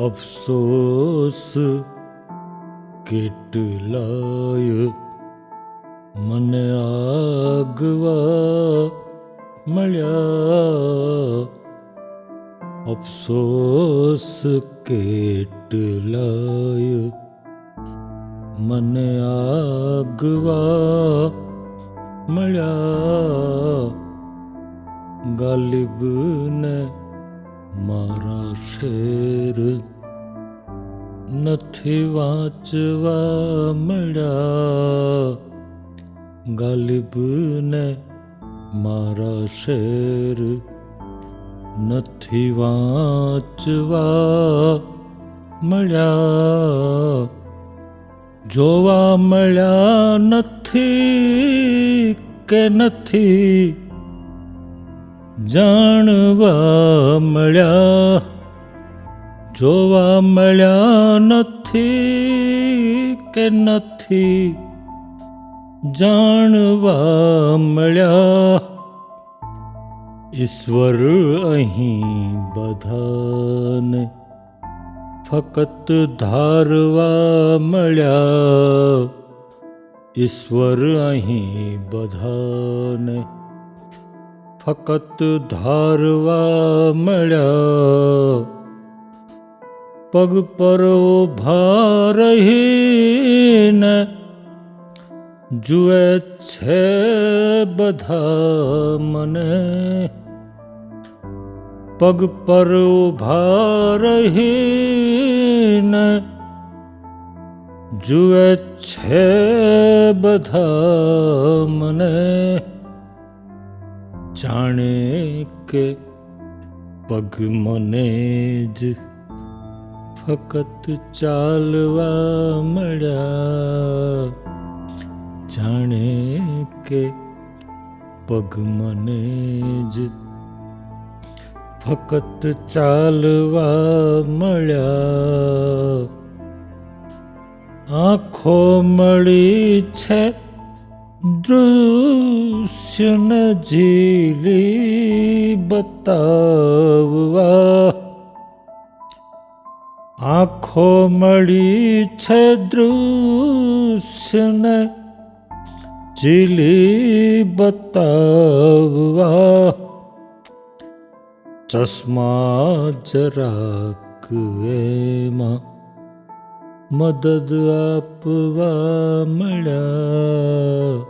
અફસોસ કેટલાય મને આગવા મળ્યા અફસોસ કેટલાય મને આગવા મળ્યા ગાલિબને મારા શેર નથી વાંચવા મળ્યા. ગાલિબને મારા શેર નથી વાંચવા મળ્યા. જોવા મળ્યા નથી કે નથી જાણવા મળ્યા, જોવા મળ્યા નથી કે નથી? જાણવા મળ્યા, ઈશ્વર અહીં બધાને ફકત ધારવા મળ્યા, ઈશ્વર અહીં બધાને ફકત ધારવા મળ્યા. પગ પર ઊભા રહીને જુએ છે બધા મને. પગ પર ઊભા રહીને જુએ છે બધા મને. જાણે કે પગ મને જ ફકત ચાલવા મળ્યા. જાણે કે પગ મને જ ફકત ચાલવા મળ્યા. આંખો મળી છે દૃશ્યને જીલી બતાવવા આંખો મળી છે દૃશ્યને જીલી બતાવવા ચશ્મા જરાક એમાં મદદ આપવા મળ્યા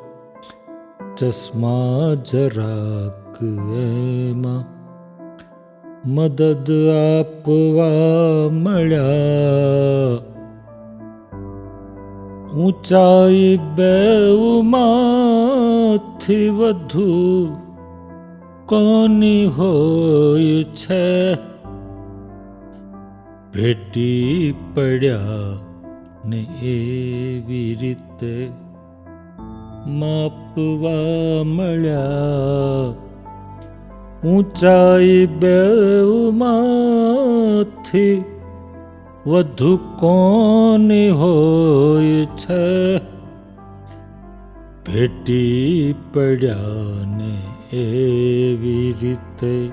ચશ્મા જરાક એમાં મદદ આપવા મળ્યા ઊંચાઈ બેઉમાંથી વધુ કોની હોય છે ભેટી પડ્યા ને એવી રીતે માપવા મળ્યા. ઊંચાઈ બેઉમાંથી વધુ કોની હોય છે? ભેટી પડ્યાને એવી રીતે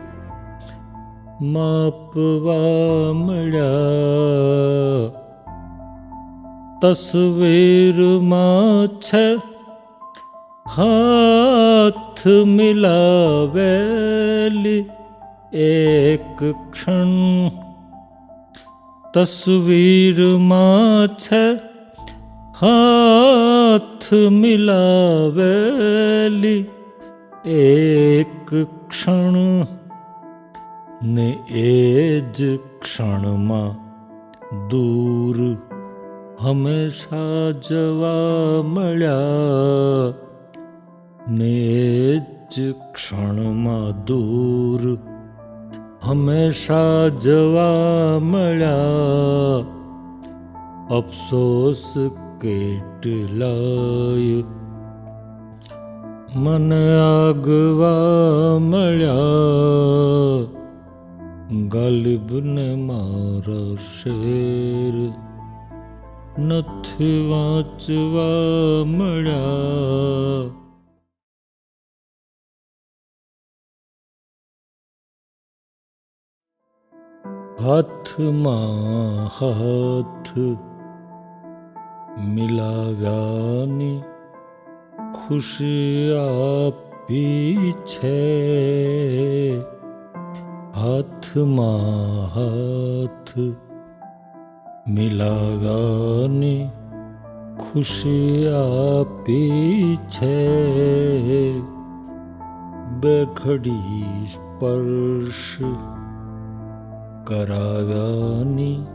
માપવા મળ્યા. તસવીરમાં છે હાથ મિલાવેલી એક ક્ષણ તસવીરમાં છે. હાથ મિલાવેલી એક ક્ષણ ને એ જ ક્ષણમાં દૂર હંમેશા જવા મળ્યા. ને જ ક્ષણમાં દૂર હંમેશા જવા મળ્યા. અફસોસ કેટલાય મને આગવા મળ્યા. ગલિબને મારા શેર નથી વાંચવા મળ્યા. હાથમાં હાથ મિલાવ્યાની ખુશી આપી છે હાથમાં હાથ મિલાવ્યાની ખુશી આપી છે બે ઘડી સ્પર્શ કરાવ્યાની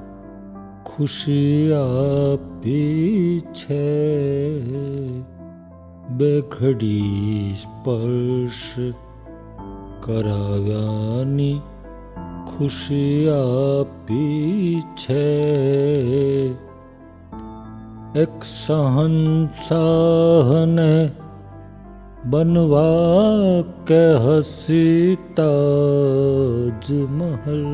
ખુશી આપી છે. બેખડી સ્પર્શ કરાવ્યાની ખુશી આપી છે. એક ਬਨਵਾ ਕੇ ਹਸੀ ਤਾਜ ਮਹਲ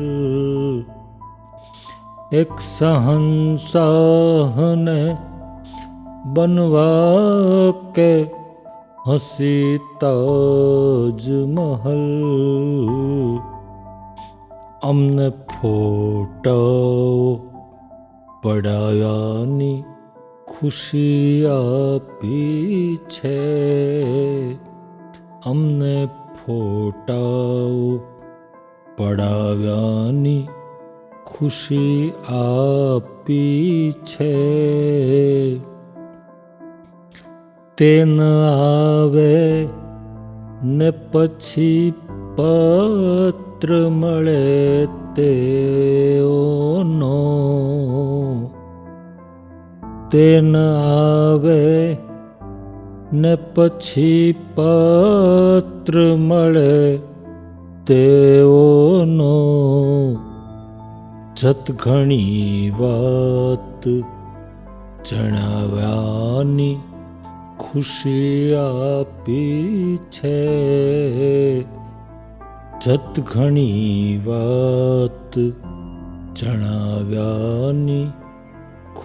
ਇੱਕ ਸਹੰਸਾਹ ਨੇ ਬਨਵਾ ਕੇ ਹਸੀ ਤਾਜ ਮਹਲ ਅਮਨ ਫੋਟੋ ਪੜਾਇਆ ਨੀ ખુશી આપી છે. અમને ફોટાઓ પડાવ્યાની ખુશી આપી છે. તેન આવે ને પછી પત્ર મળે તેઓનો તેન આવે ને પછી પત્ર મળે તેઓનો જત ઘણી વાત જણાવ્યાની ખુશી આપી છે. જત ઘણી વાત જણાવ્યાની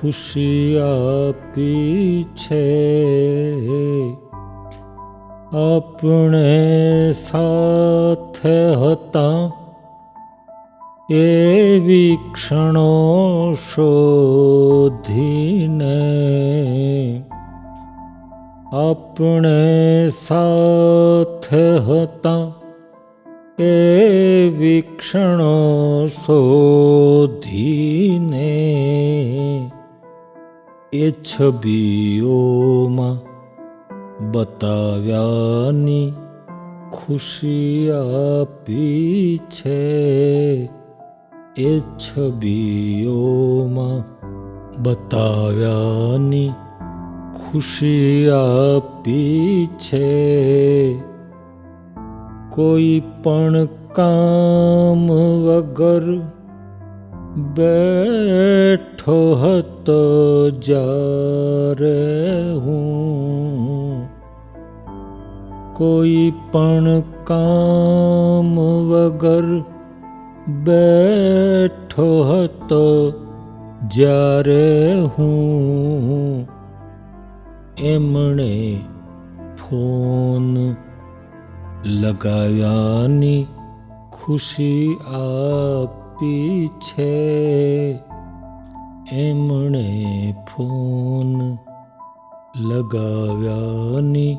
ખુશી આપી છે. આપણે સાથે હતા એવી ક્ષણો શોધીને. આપણે સાથે હતા એ ક્ષણો શોધીને. એ છબીઓમાં બતાવ્યાની ખુશી આપી છે. એ છબીઓમાં બતાવ્યાની ખુશી આપી છે. કોઈ પણ કામ વગર બેઠો હતો જ્યારે હું. કોઈ પણ કામ વગર બેઠો હતો જ્યારે હું. એમણે ફોન લગાવ્યાની ખુશી આપી છે એમણે ફોન લગાવ્યાની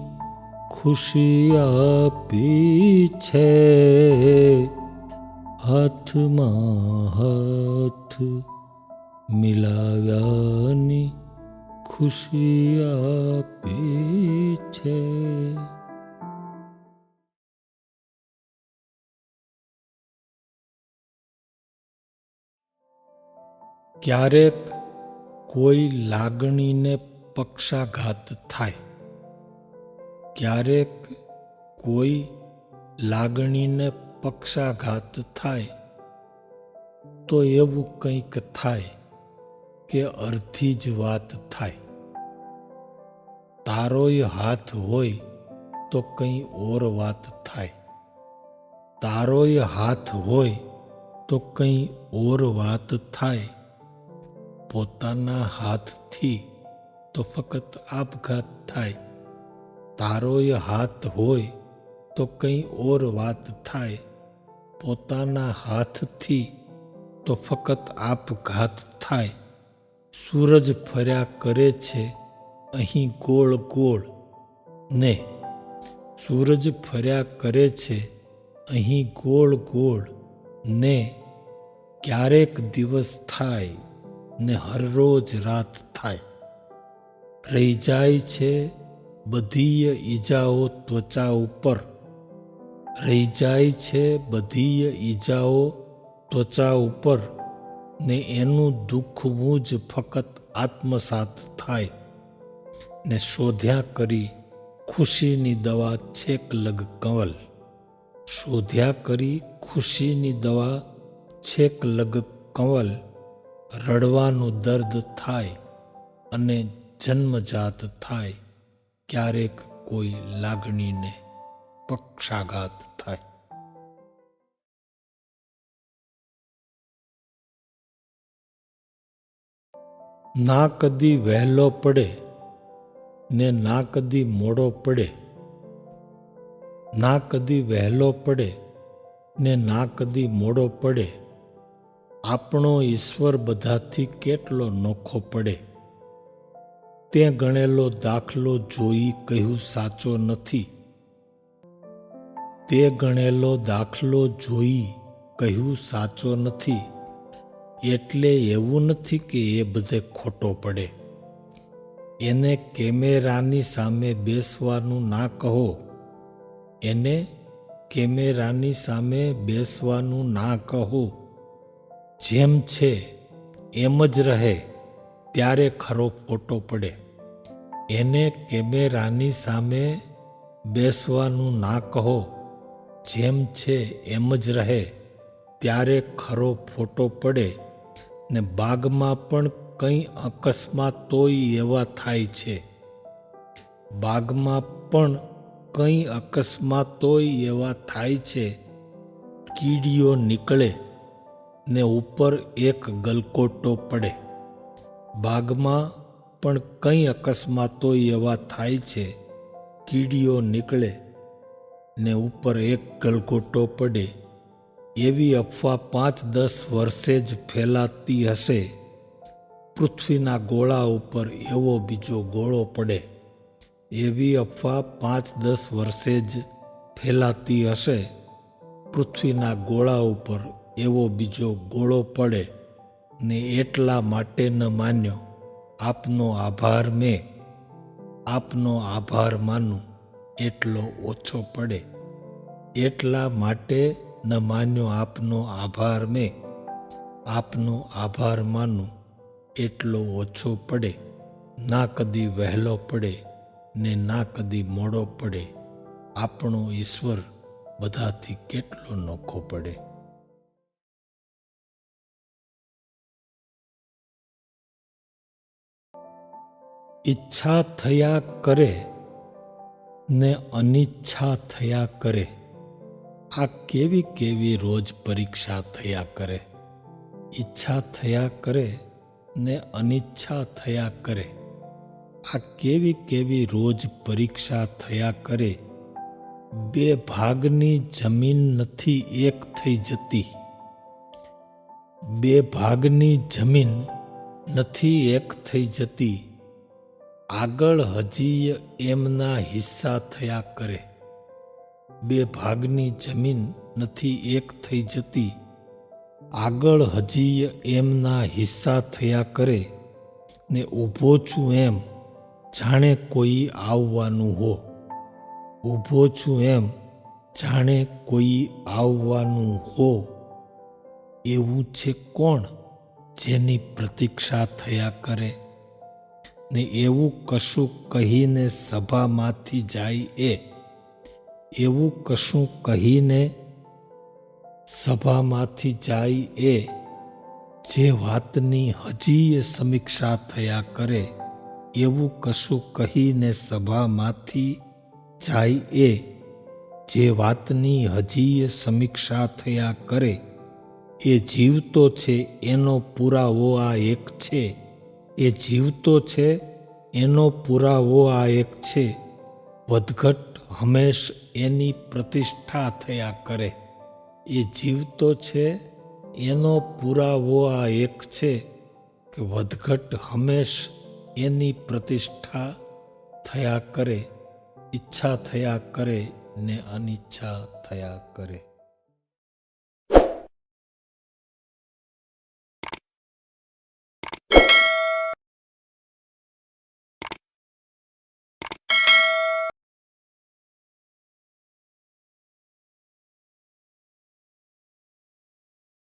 ખુશી આપી છે. હાથમાં હાથ મિલાવ્યાની ખુશી આપી છે. ક્યારેક કોઈ લાગણીને પક્ષાઘાત થાય. ક્યારેક કોઈ લાગણીને પક્ષાઘાત થાય તો એવું કંઈક થાય કે અર્થી જ વાત થાય. તારોય હાથ હોય તો કંઈ ઓર વાત થાય. તારોય હાથ હોય તો કંઈ ઓર વાત થાય. પોતાના હાથથી તો ફક્ત આપઘાત થાય. તારોય હાથ હોય તો કંઈ ઓર વાત થાય. પોતાના હાથથી તો ફક્ત આપઘાત થાય. સૂરજ ફર્યા કરે છે અહીં ગોળ ગોળ ને. સૂરજ ફર્યા કરે છે અહીં ગોળ ગોળ ને. ક્યારેક દિવસ થાય. ને હરરોજ રાત થાય. રહી જાય છે બધીય ઈજાઓ ત્વચા ઉપર. રહી જાય છે બધીય ઈજાઓ ત્વચા ઉપર ને એનું દુઃખવું જ ફક્ત આત્મસાત થાય. ને શોધ્યા કરી ખુશીની દવા છેક લગ કંવલ. શોધ્યા કરી ખુશીની દવા છેક લગ કંવલ. રડવાનું દર્દ થાય અને જન્મજાત થાય, ક્યારેક કોઈ લાગણીને પક્ષાઘાત થાય. ના કદી વહેલો પડે ને ના કદી મોડો પડે. ના કદી વહેલો પડે ને ના કદી મોડો પડે. આપણો ઈશ્વર બધાથી કેટલો નોખો પડે. તે ગણેલો દાખલો જોઈ કહ્યું, સાચો નથી. તે ગણેલો દાખલો જોઈ કહ્યું, સાચો નથી. એટલે એવું નથી કે એ બધે ખોટો પડે. એને કેમેરાની સામે બેસવાનું ના કહો. એને કેમેરાની સામે બેસવાનું ના કહો. જેમ છે, એમ જ રહે, ત્યારે ખરો ફોટો પડે. એને કેમેરાની સામે બેસવાનું ના કહો, જેમ છે, એમ જ રહે, ત્યારે ખરો ફોટો પડે. ને બાગમાં પણ કંઈ અકસ્માતોય એવા થાય છે. બાગમાં પણ કંઈ અકસ્માતોય એવા થાય છે. કીડીઓ નીકળે ને ઉપર એક ગલકોટો પડે. બાગમાં પણ કંઈ અકસ્માતો એવા થાય છે, કીડીઓ નીકળે ને ઉપર એક ગલગોટો પડે. એવી અફવા પાંચ દસ વર્ષે જ ફેલાતી હશે. પૃથ્વીના ગોળા ઉપર એવો બીજો ગોળો પડે. એવી અફવા પાંચ દસ વર્ષે જ ફેલાતી હશે. પૃથ્વીના ગોળા ઉપર એવો બીજો ગોળો પડે ને એટલા માટે ન માન્યો. આપનો આભાર મેં. આપનો આભાર માનું. એટલો ઓછો પડે. એટલા માટે ન માન્યો આપનો આભાર મેં. આપનો આભાર માનું. એટલો ઓછો પડે. ના કદી વહેલો પડે ને ના કદી મોડો પડે. આપણો ઈશ્વર બધાથી કેટલો નોખો પડે. ઈચ્છા થયા કરે ને અનિચ્છા થયા કરે, આ કેવી કેવી રોજ પરીક્ષા થયા કરે? ઈચ્છા થયા કરે ને અનિચ્છા થયા કરે, આ કેવી કેવી રોજ પરીક્ષા થયા કરે? બે ભાગની જમીન નથી એક થઈ જતી. બે ભાગની જમીન નથી એક થઈ જતી. આગળ હજી એમના હિસ્સા થયા કરે. બે ભાગની જમીન નથી, એક થઈ જતી. આગળ હજી એમના હિસ્સા થયા કરે ને ઊભો છું એમ, જાણે કોઈ આવવાનું હો. ઊભો છું એમ, જાણે કોઈ આવવાનું હો. એવું છે કોણ જેની પ્રતીક્ષા થયા કરે? ને એવું કશું કહીને સભામાંથી જાય એ. એવું કશું કહીને સભામાંથી જાય એ. જે વાતની હજી સમીક્ષા થયા કરે, એવું કશું કહીને સભામાંથી જાય એ. જે વાતની હજી સમીક્ષા થયા કરે, એ જીવતો છે, એનો પુરાવો આ એક છે. એ જીવતો છે, એનો પુરાવો આ એક છે. વધઘટ હંમેશ એની પ્રતિષ્ઠા થયા કરે. એ જીવતો છે, એનો પુરાવો આ એક છે કે વધઘટ હંમેશ એની પ્રતિષ્ઠા થયા કરે, ઈચ્છા થયા કરે ને અનિચ્છા થયા કરે.